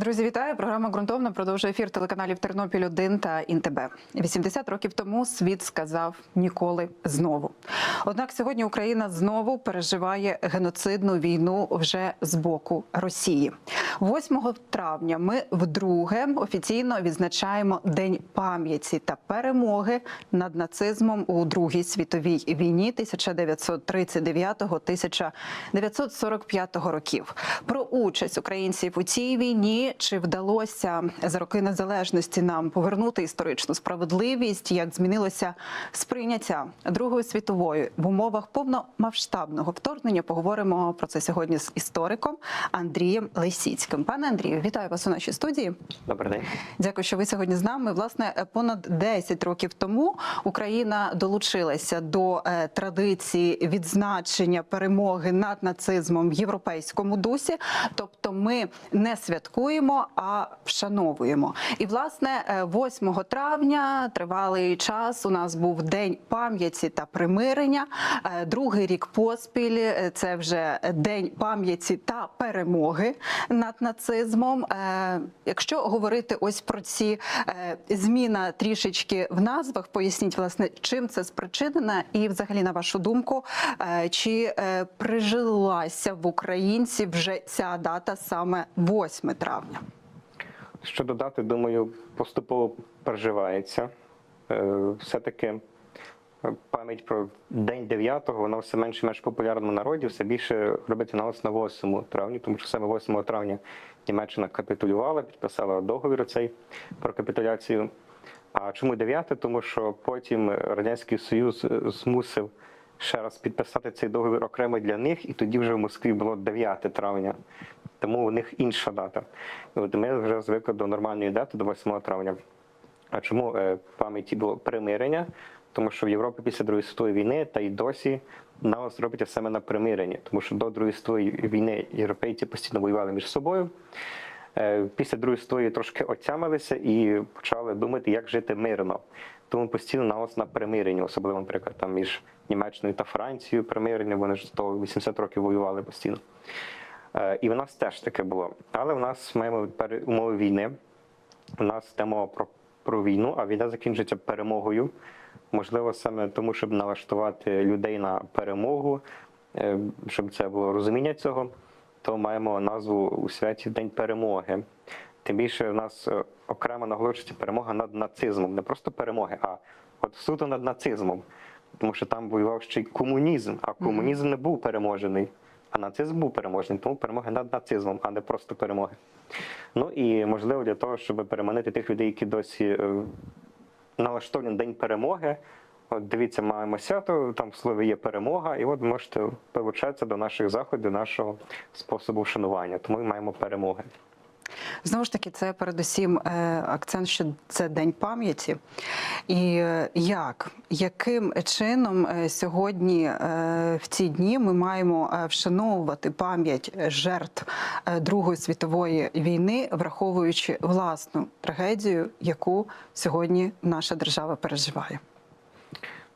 Друзі, вітаю! Програма ґрунтовна продовжує ефір телеканалів Тернопіль 1 та ІНТБ. 80 років тому світ сказав ніколи знову. Однак сьогодні Україна знову переживає геноцидну війну вже з боку Росії. 8 травня ми вдруге офіційно відзначаємо День пам'яті та перемоги над нацизмом у Другій світовій війні 1939-1945 років. Про участь українців у цій війні чи вдалося за роки незалежності нам повернути історичну справедливість? Як змінилося сприйняття Другої світової в умовах повномасштабного вторгнення? Поговоримо про це сьогодні з істориком Андрієм Лисіцьким. Пане Андрію, вітаю вас у нашій студії. Добрий день. Дякую, що ви сьогодні з нами. Власне, понад 10 років тому Україна долучилася до е, традиції відзначення перемоги над нацизмом в європейському дусі. Тобто, ми не святкуємо, а вшановуємо. І власне, е, 8 травня тривалий час. У нас був день пам'яті та примирення. Е, Другий рік поспіль е, це вже день пам'яті та перемоги над нацизмом. Е, Якщо говорити ось про ці е, зміна трішечки в назвах, поясніть власне, чим це спричинено, і взагалі на вашу думку, е, чи е, прижилася в українців вже ця дата саме 8 травня? Що додати, думаю, поступово переживається. Е, Все-таки е, пам'ять про День 9-го, вона все менше менш популярна в народі, все більше робити наголос на 8 травні, тому що саме 8 травня Німеччина капітулювала, підписала договір цей про капітуляцію. А чому 9? Тому що потім Радянський Союз е, змусив ще раз підписати цей договір окремо для них, і тоді вже в Москві було 9 травня. Тому у них інша дата. От ми вже звикли до нормальної дати, до 8 травня. А чому е, пам'яті було примирення? Тому що в Європі після Другої світової війни та й досі наголос робиться саме на примиренні, тому що до Другої світової війни європейці постійно воювали між собою. Е, Після Другої світової трошки отямилися і почали думати, як жити мирно. Тому постійно наголос на примиренні, особливо, наприклад, там між Німеччиною та Францією примирення, вони ж 180 років воювали постійно. Е, І в нас теж таке було. Але в нас маємо умови війни. У нас йде мова про, про війну, а війна закінчиться перемогою. Можливо, саме тому, щоб налаштувати людей на перемогу, е, щоб це було розуміння цього, то маємо назву у святі День перемоги. Тим більше в нас е, окремо наголошується перемога над нацизмом, не просто перемоги, а от суто над нацизмом. Тому що там воював ще й комунізм, а комунізм не був переможений. А нацизм був переможний, тому перемоги над нацизмом, а не просто перемоги. Ну і можливо для того, щоб переманити тих людей, які досі е, налаштовані на день перемоги. От дивіться, маємо свято, там в слові є перемога, і от можете долучатися до наших заходів, до нашого способу вшанування. Тому ми маємо перемоги. Знову ж таки, це передусім е, акцент, що це день пам'яті. І е, як, яким чином е, сьогодні в ці дні ми маємо вшановувати пам'ять жертв Другої світової війни, враховуючи власну трагедію, яку сьогодні наша держава переживає?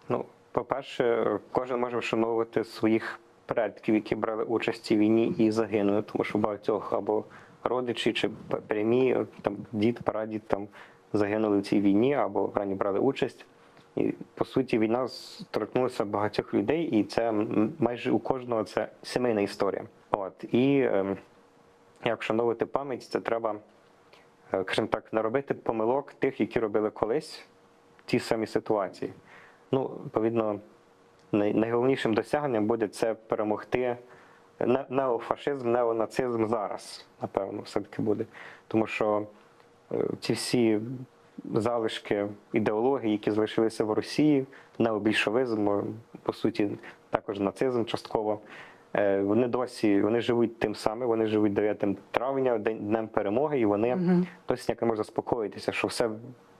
Ну, по-перше, кожен може вшановувати своїх предків, які брали участь у війні і загинули, тому що багатьох або родичі чи прямі там дід, прадід там загинули в цій війні або рані брали участь. І по суті, війна торкнулася багатьох людей, і це майже у кожного це сімейна історія. От і ем, як вшановувати пам'ять, це треба, е, скажімо так, не робити помилок тих, які робили колись в тій самій ситуації. Ну, відповідно, най- найголовнішим досягненням буде це перемогти неофашизм, неонацизм зараз, напевно, все-таки буде. Тому що е, ці всі залишки ідеології, які залишилися в Росії, необільшовизм, е, по суті, також нацизм частково. е, Вони досі вони живуть тим самим, вони живуть 9 травня, день днем перемоги, і вони Мгм. досі ніяк не можуть заспокоїтися, що все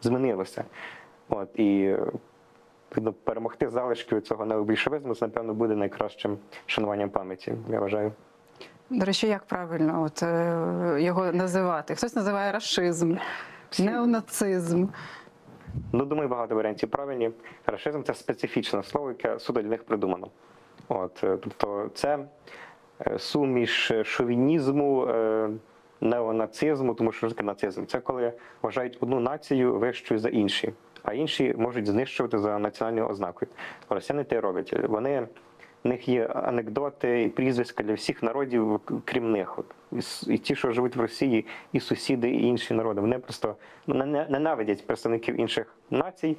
змінилося. От і е, відповідно, перемогти залишки цього необільшовизму, це, напевно, буде найкращим шануванням пам'яті, я вважаю. До речі, як правильно от, е, його називати? Хтось називає рашизм, Всі- неонацизм. Ну, думаю, багато варіантів правильні. Рашизм це специфічне слово, яке суто для них придумано. От, е, тобто, це е, суміш шовінізму, неонацизму, тому що що таке нацизм? Це коли вважають одну націю вищою за інші, а інші можуть знищувати за національною ознакою. Росіяни те роблять. Вони в них є анекдоти і прізвиська для всіх народів, крім них. От. І, ті, що живуть в Росії, і сусіди, і інші народи. Вони просто ненавидять представників інших націй,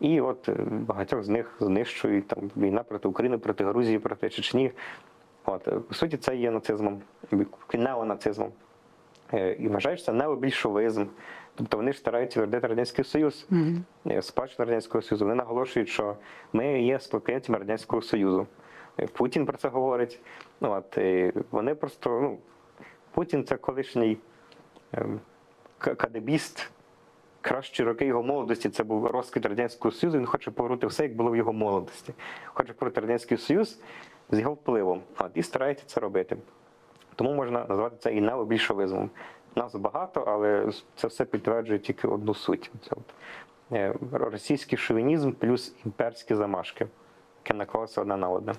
і от е, багатьох з них знищують там війна проти України, проти Грузії, проти Чечні. От, е, по суті, це є нацизмом, неонацизмом. Е, І вважають, що це необільшовизм. Тобто вони ж стараються вердити Радянський Союз, е, спадщину Радянського Союзу. Вони наголошують, що ми є спадкоємцями Радянського Союзу. Е, Путін про це говорить. Ну, от, е, вони просто, ну, Путін це колишній ем, кадебіст. Кращі роки його молодості це був розквіт Радянського Союзу. Він хоче повернути все, як було в його молодості. Хоче повернути Радянський Союз з його впливом. От, і старається це робити. Тому можна назвати це і необільшовизмом. Нас багато, але це все підтверджує тільки одну суть. Це от, е, російський шовінізм плюс імперські замашки, які наклалися одне на одне.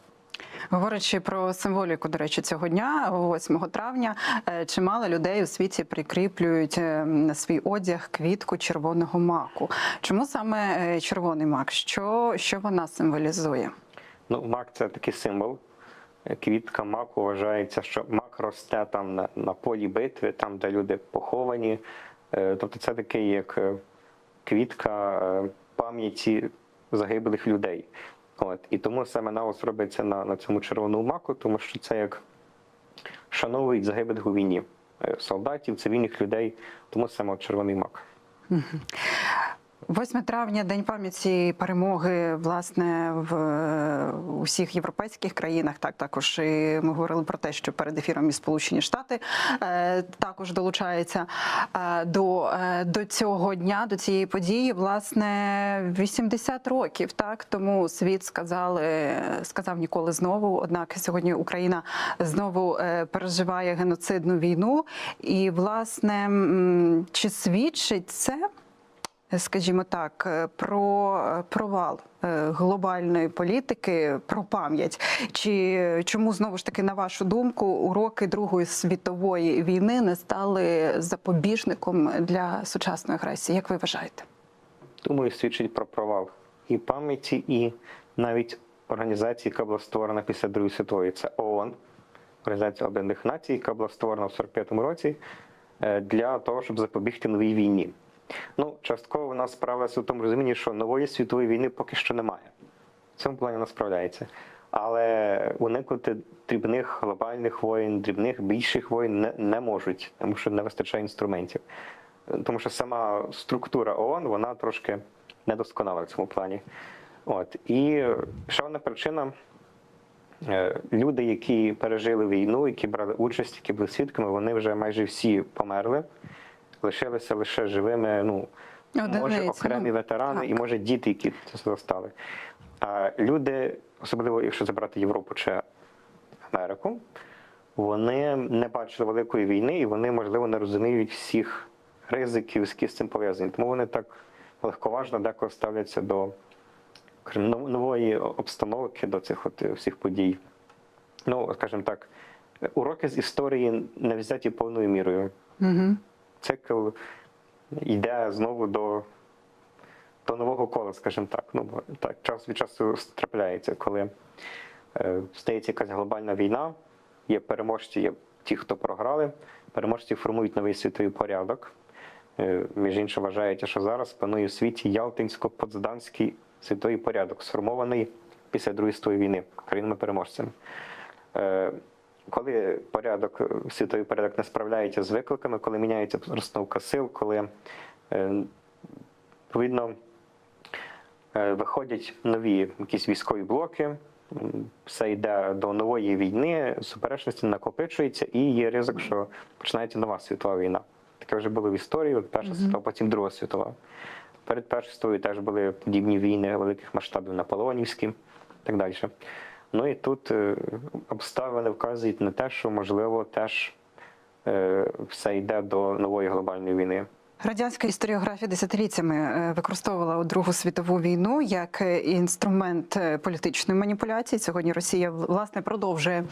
Говорячи про символіку, до речі, цього дня, 8 травня, е, чимало людей у світі прикріплюють е, на свій одяг квітку червоного маку. Чому саме е, червоний мак? Що, що вона символізує? Ну, мак це такий символ. Е, Квітка маку вважається, що мак росте там на, на полі битви, там, де люди поховані. Е, Тобто це такий як е, квітка е, пам'яті загиблих людей. От. І тому саме наголос робиться на, на цьому червоному маку, тому що це як шановують загиблих у війні солдатів, цивільних людей, тому саме червоний мак. 8 травня день пам'яті перемоги власне в е, усіх європейських країнах. Так також і ми говорили про те, що перед ефіром і Сполучені Штати е, також долучаються е, до, до цього дня, до цієї події. Власне, 80 років. Так тому світ сказали, сказав ніколи знову. Однак сьогодні Україна знову переживає геноцидну війну. І власне чи свідчить це? Скажімо так, е, про е, провал е, глобальної політики, про пам'ять. Чи чому знову ж таки, на вашу думку, уроки Другої світової війни не стали запобіжником для сучасної агресії? Як ви вважаєте? Думаю, свідчить про провал і пам'яті, і навіть організації, яка була створена після Другої світової. Це ООН, Організація Об'єднаних Націй, яка була створена в 45-му році для того, щоб запобігти новій війні. Ну, частково вона справилася в тому розумінні, що нової світової війни поки що немає. В цьому плані вона справляється. Але уникнути дрібних глобальних воєн, дрібних більших воєн не, не можуть, тому що не вистачає інструментів. Тому що сама структура ООН вона трошки недосконала в цьому плані. От. І ще одна причина. Е, Люди, які пережили війну, які брали участь, які були свідками, вони вже майже всі померли, лишилися лише живими. Ну, може, окремі ну, ветерани так. і може діти, які це зростали. А люди, особливо якщо забрати Європу чи Америку, вони не бачили великої війни і вони, можливо, не розуміють всіх ризиків, які з цим пов'язані. Тому вони так легковажно деколи ставляться до нової обстановки, до цих от всіх подій. Ну, скажімо так, уроки з історії не взяті повною мірою. Угу. Цикл йде знову до, до нового кола, скажімо так. Ну, так, час від часу трапляється, коли е, стається якась глобальна війна, є переможці, є ті, хто програли. Переможці формують новий світовий порядок. Е, між іншим, вважається, що зараз панує в світі Ялтинсько-Потсдамський світовий порядок, сформований після Другої світової війни країнами-переможцями. Е, коли порядок, світовий порядок не справляється з викликами, коли міняється розстановка сил, коли е, відповідно е, виходять нові якісь військові блоки, все йде до нової війни, суперечності накопичуються, і є ризик, що починається нова світова війна. Таке вже було в історії, от Перша світова, потім Друга світова. Перед Першою світовою теж були подібні війни великих масштабів наполеонівські і так далі. Ну і тут е, обставини вказують на те, що можливо теж е, все йде до нової глобальної війни. Радянська історіографія десятиліттями е, використовувала Другу світову війну як інструмент політичної маніпуляції. Сьогодні Росія власне продовжує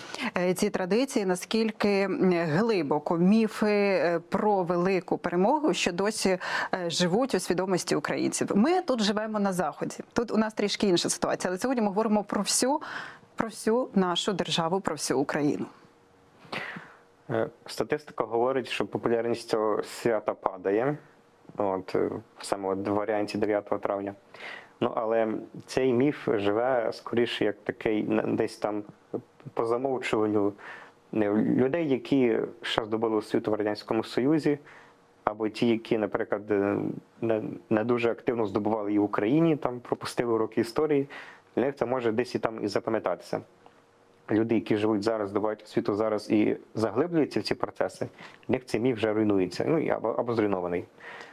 ці традиції. Наскільки глибоко міфи про велику перемогу, що досі живуть у свідомості українців? Ми тут живемо на заході. Тут у нас трішки інша ситуація, але сьогодні ми говоримо про всю, про всю нашу державу, про всю Україну. Е, Статистика говорить, що популярність цього свята падає. От, е, саме от в варіанті 9 травня. Ну, але цей міф живе скоріше як такий десь там по замовчуванню людей, які ще здобули освіту в Радянському Союзі, або ті, які, наприклад, е, не, не дуже активно здобували її в Україні, там пропустили уроки історії. Для них це може десь і там і запам'ятатися люди, які живуть зараз, добувають освіту зараз і заглиблюються в ці процеси, в них цей міф вже руйнується, ну або, або зруйнований.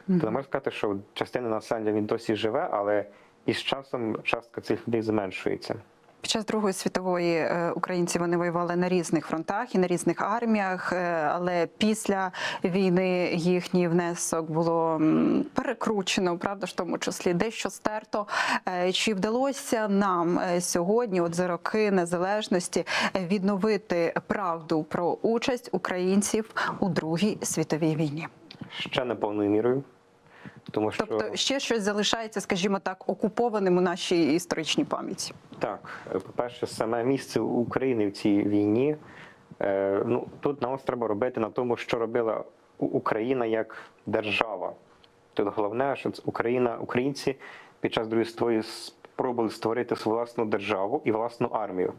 Тобто можна сказати, що частина населення він досі живе, але із часом частка цих людей зменшується. Під час Другої світової е, українці вони воювали на різних фронтах і на різних арміях, е, але після війни їхній внесок було перекручено, правда ж тому числі дещо стерто. Е, Чи вдалося нам сьогодні, от за роки незалежності, відновити правду про участь українців у Другій світовій війні? Ще не повною мірою, тому що Тобто ще щось залишається, скажімо так, окупованим у нашій історичній пам'яті. Так, по-перше, саме місце України в цій війні. е, Ну тут наголос треба робити на тому, що робила Україна як держава. Тут головне, що Україна, українці під час другої світової спробували створити свою власну державу і власну армію.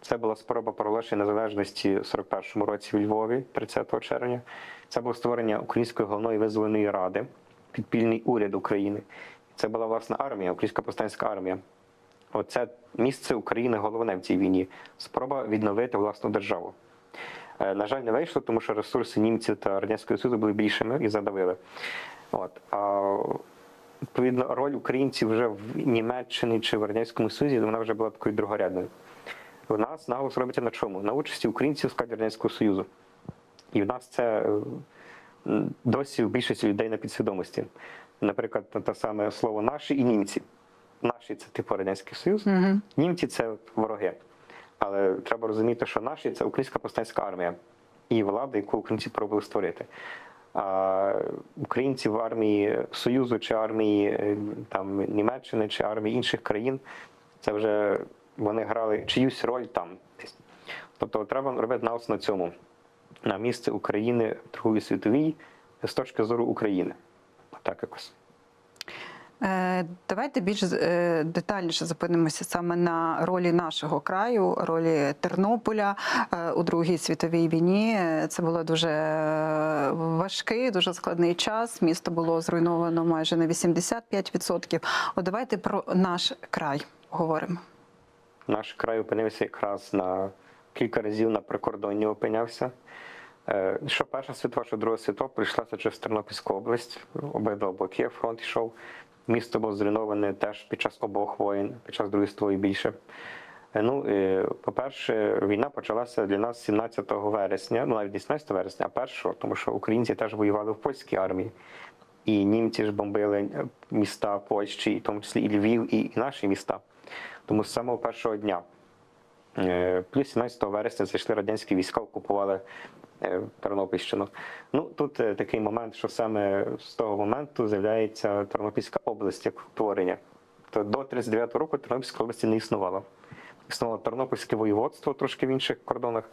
Це була спроба проголошення незалежності в 41-му році у Львові, 30 червня. Це було створення Української головної визвольної ради, підпільний уряд України. Це була власна армія, Українська повстанська армія. Оце місце України головне в цій війні. Спроба відновити власну державу. Е, На жаль, не вийшло, тому що ресурси німців та Радянського Союзу були більшими і задавили. От. А відповідно, роль українців вже в Німеччині чи в Радянському Союзі вона вже була такою другорядною. У нас наголос робиться на чому? На участі українців в складі Радянського Союзу. І в нас це е, досі в більшості людей на підсвідомості. Наприклад, те саме слово наші і німці. Наші це типу Радянський Союз, німці це вороги. Але треба розуміти, що наші це українська повстанська армія і влада, яку українці пробували створити. А українці в армії Союзу чи армії е, там Німеччини чи армії інших країн, це вже вони грали чиюсь роль там. Тобто треба робити наголос на цьому, на місце України в Другій світовій з точки зору України. Так якось. Е, Давайте більш е, детальніше зупинимося саме на ролі нашого краю, ролі Тернополя е, у Другій світовій війні. Це було дуже важкий, дуже складний час. Місто було зруйновано майже на 85%. От давайте про наш край говоримо. Наш край опинився якраз на кілька разів на прикордонні опинявся. Е, Що Перша світова, що Друга світова прийшлася через Тернопільську область, обидва боки фронт йшов. Місто було зруйноване теж під час обох воєн, під час Другої світової більше. Е, Ну, е, по-перше, війна почалася для нас 17 вересня, ну навіть 18 вересня, а 1, тому що українці теж воювали в польській армії. І німці ж бомбили міста Польщі, і в тому числі і Львів, і, наші міста. Тому з самого першого дня. Плюс 17 вересня зайшли радянські війська, окупували Тернопільщину. Ну тут е, такий момент, що саме з того моменту з'являється Тернопільська область як утворення. То до 39 року Тернопільської області не існувало. Існувало Тернопільське воєводство трошки в інших кордонах.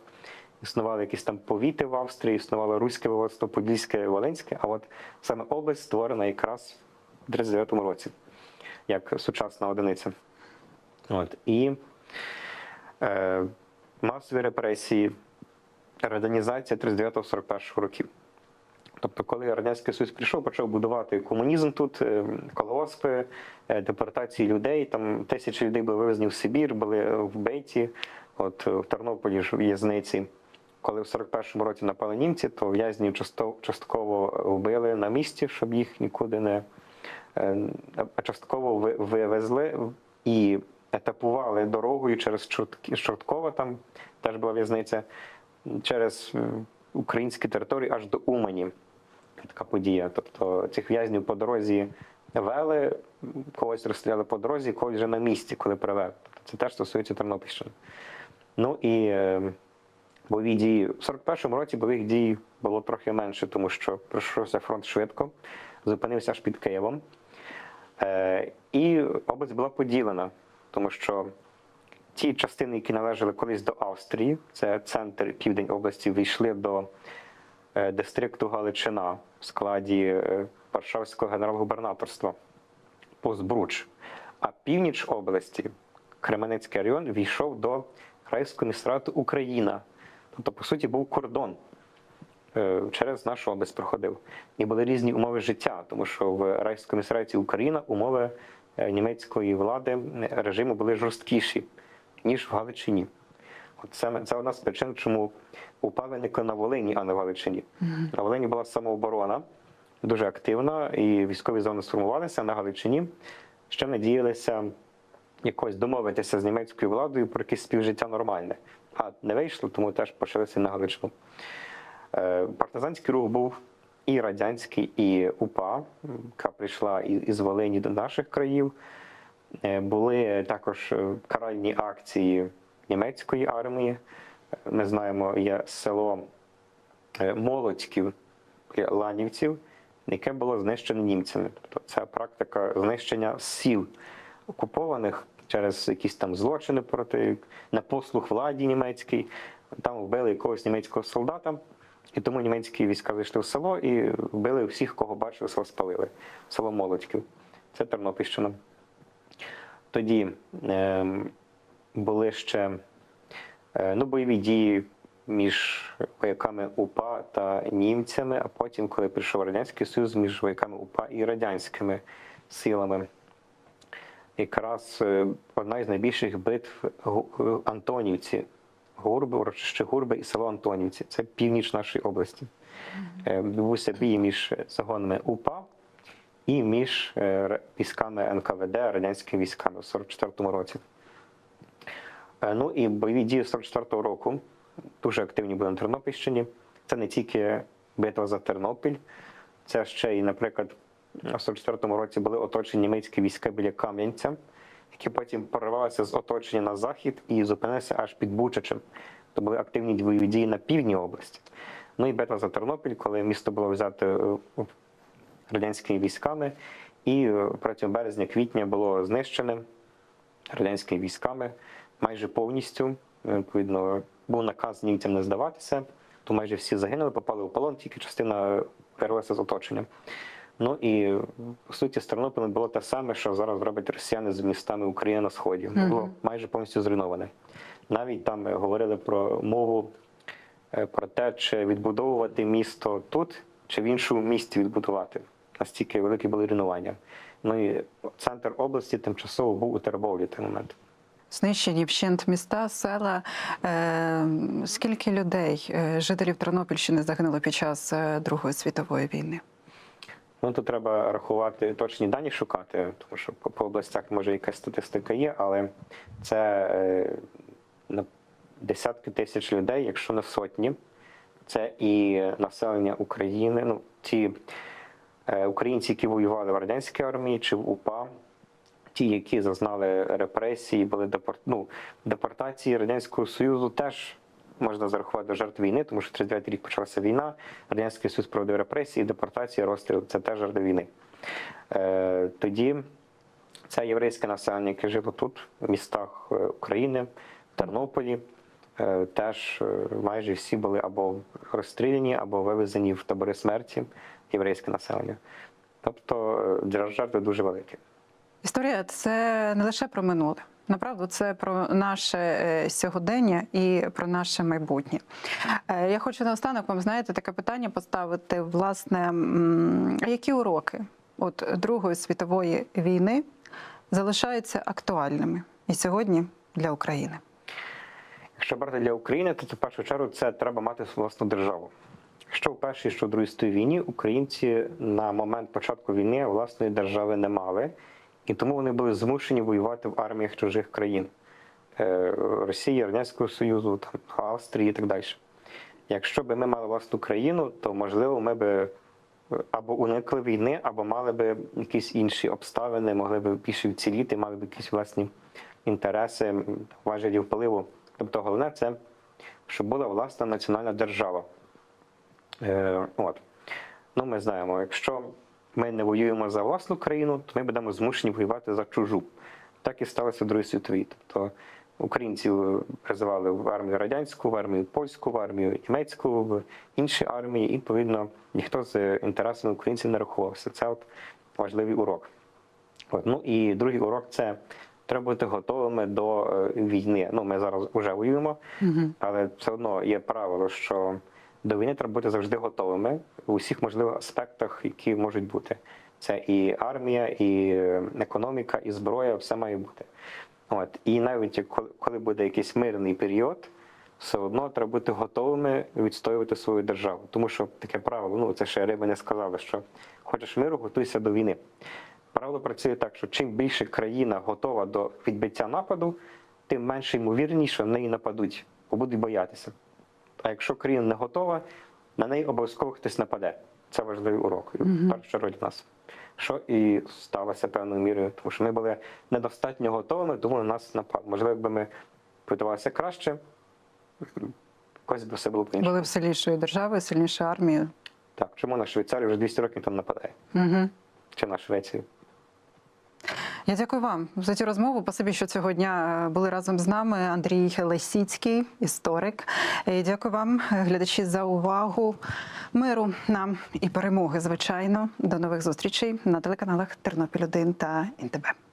Існували якісь там повіти в Австрії, існувало Руське воєводство, Подільське, Волинське, а от саме область створена якраз в 39-му році, як сучасна одиниця. От. І е, масові репресії, радянізація 39-41 років. Тобто, коли Радянський Союз прийшов, почав будувати комунізм тут, е, колгоспи, е, депортації людей. Там тисячі людей були вивезені в Сибір, були вбиті. От е, в Тернополі ж в'язниці. Коли в 41-му році напали німці, то в'язнів частково вбили на місці, щоб їх нікуди не е, частково ви- вивезли і етапували дорогою через Чорт- Чорткова, там теж була в'язниця, через е, українські території аж до Умані. така подія. Тобто цих в'язнів по дорозі вели, когось розстріляли по дорозі, когось вже на місці, коли привели. Тобто це теж стосується Тернопільщини. Ну і е, бойові дії в 41-му році бойових дій було трохи менше, тому що пройшовся фронт швидко, зупинився аж під Києвом. Е, і область була поділена, тому що ті частини, які належали колись до Австрії, це центр південь області, війшли до е, дистрикту Галичина в складі е, Варшавського генерал-губернаторства Позбруч. А північ області, Кременецький район, війшов до Райскомісрату Україна. Тобто, по суті, був кордон е, через нашу область проходив. І були різні умови життя, тому що в райському Райскомісраті Україна умови німецької влади режиму були жорсткіші, ніж в Галичині. От це, це одна з причин, чому УПА виникли на Волині, а не в Галичині. На Волині була самооборона дуже активна, і військові зони сформувалися на Галичині. Ще надіялися якось домовитися з німецькою владою про якесь співжиття нормальне. А не вийшло, тому теж почалися на Галичину. Е, Партизанський рух був і радянський, і УПА, яка прийшла із Волині до наших країв. Е, Були також е, каральні акції німецької армії. Ми знаємо, є село е, Молодьків Ланівців, яке було знищене німцями. Тобто це практика знищення сіл окупованих через якісь там злочини проти непослух владі німецькій. Там вбили якогось німецького солдата, і тому німецькі війська зайшли в село і вбили всіх, кого бачили, село спалили. Село Молодьків. Це Тернопільщина. Тоді ем, були ще е, ну, бойові дії між вояками УПА та німцями, а потім, коли прийшов Радянський Союз, між вояками УПА і радянськими силами. Якраз е, одна із найбільших битв Антонівці, Гурби, урочище Гурби і село Антонівці. Це північ нашої області. Е, Відбувся бій між загонами УПА і між е, військами НКВД, радянськими військами в 44-му році. Е, Ну і бойові дії 44-го року дуже активні були на Тернопільщині. Це не тільки битва за Тернопіль, це ще й, наприклад, в 44-му році були оточені німецькі війська біля Кам'янця, які потім проривалися з оточення на захід і зупинилися аж під Бучачем. То були активні бойові дії на півдні області. Ну і битва за Тернопіль, коли місто було взято е, радянськими військами, і е, протягом березня-квітня було знищене радянськими військами майже повністю. Е, Відповідно, був наказ німцям не здаватися, то майже всі загинули, попали в полон, тільки частина вирвалася з оточення. Ну і по суті, з Тернополем було те саме, що зараз роблять росіяни з містами України на сході. Було майже повністю зруйноване. Навіть там е, говорили про мову е, про те, чи відбудовувати місто тут, чи в іншому місті відбудувати. Настільки великі були руйнування. Ну і центр області тимчасово був у Тербовлі в той момент. Знищені вщент міста, села. Е, скільки людей, е, жителів Тернопільщини, загинуло під час е, Другої світової війни? Ну тут треба рахувати точні дані шукати, тому що по, областях може якась статистика є, але це на десятки тисяч людей, якщо не сотні. Це і населення України, ну е, українці, які воювали в радянській армії чи в УПА, ті, які зазнали репресії, були депорт... ну, депортації Радянського Союзу, теж можна зарахувати до жертв війни, тому що 39 рік почалася війна. Радянський Союз проводив репресії, депортації, розстріл це теж жертви війни. Е, тоді це єврейське населення, яке жило тут, в містах е, України, в Тернополі. Е, Теж е, майже всі були або розстріляні, або вивезені в табори смерті єврейське населення. Тобто е, жертви дуже великі. Історія це не лише про минуле. Направду, це про наше сьогодення і про наше майбутнє. Я хочу наостанок вам знаєте таке питання поставити. Власне, які уроки от Другої світової війни залишаються актуальними і сьогодні для України? Якщо брати для України, то в першу чергу це треба мати власну державу. Що в першій, що в другій світовій війні українці на момент початку війни власної держави не мали, і тому вони були змушені воювати в арміях чужих країн Е, Росії, Радянського Союзу, там, Австрії і так далі. Якщо б ми мали власну країну, то можливо ми б або уникли війни, або мали би якісь інші обставини, могли б більше вціліти, мали б якісь власні інтереси, важелі впливу. Тобто головне це, щоб була власна національна держава. Е, от. Ну, ми знаємо, якщо ми не воюємо за власну країну, то ми будемо змушені воювати за чужу. Так і сталося в Другій світовій. Тобто українців призивали в армію радянську, в армію польську, в армію німецьку, в інші армії, і відповідно ніхто з інтересами українців не рахувався. Це от важливий урок. От. Ну і другий урок це треба бути готовими до е, війни. Ну, ми зараз вже воюємо, але все одно є правило, що до війни треба бути завжди готовими у всіх можливих аспектах, які можуть бути. Це і армія, і е, економіка, і зброя, все має бути. От. І навіть коли буде якийсь мирний період, все одно треба бути готовими відстоювати свою державу. Тому що таке правило, ну це ще риби не сказали, що хочеш миру, готуйся до війни. Правило працює так, що чим більше країна готова до відбиття нападу, тим менше ймовірніше, що на неї нападуть, бо будуть боятися. А якщо країна не готова, на неї обов'язково хтось нападе. Це важливий урок. І в першу чергу для нас. Що і сталося певною мірою, тому що ми були недостатньо готовими, на нас напали. Можливо, якби ми готувалися краще, якось би все було б інше. Були б сильнішою державою, сильнішою армією. Так, чому на Швейцарію вже 200 років там нападає? Угу. Чи на Швецію? Я дякую вам за цю розмову. Спасибі, що цього дня е, були разом з нами. Андрій Лесіцький, історик. І дякую вам, е, глядачі, за увагу. Миру нам і перемоги, звичайно. До нових зустрічей на телеканалах Тернопіль 1 та ІНТБ.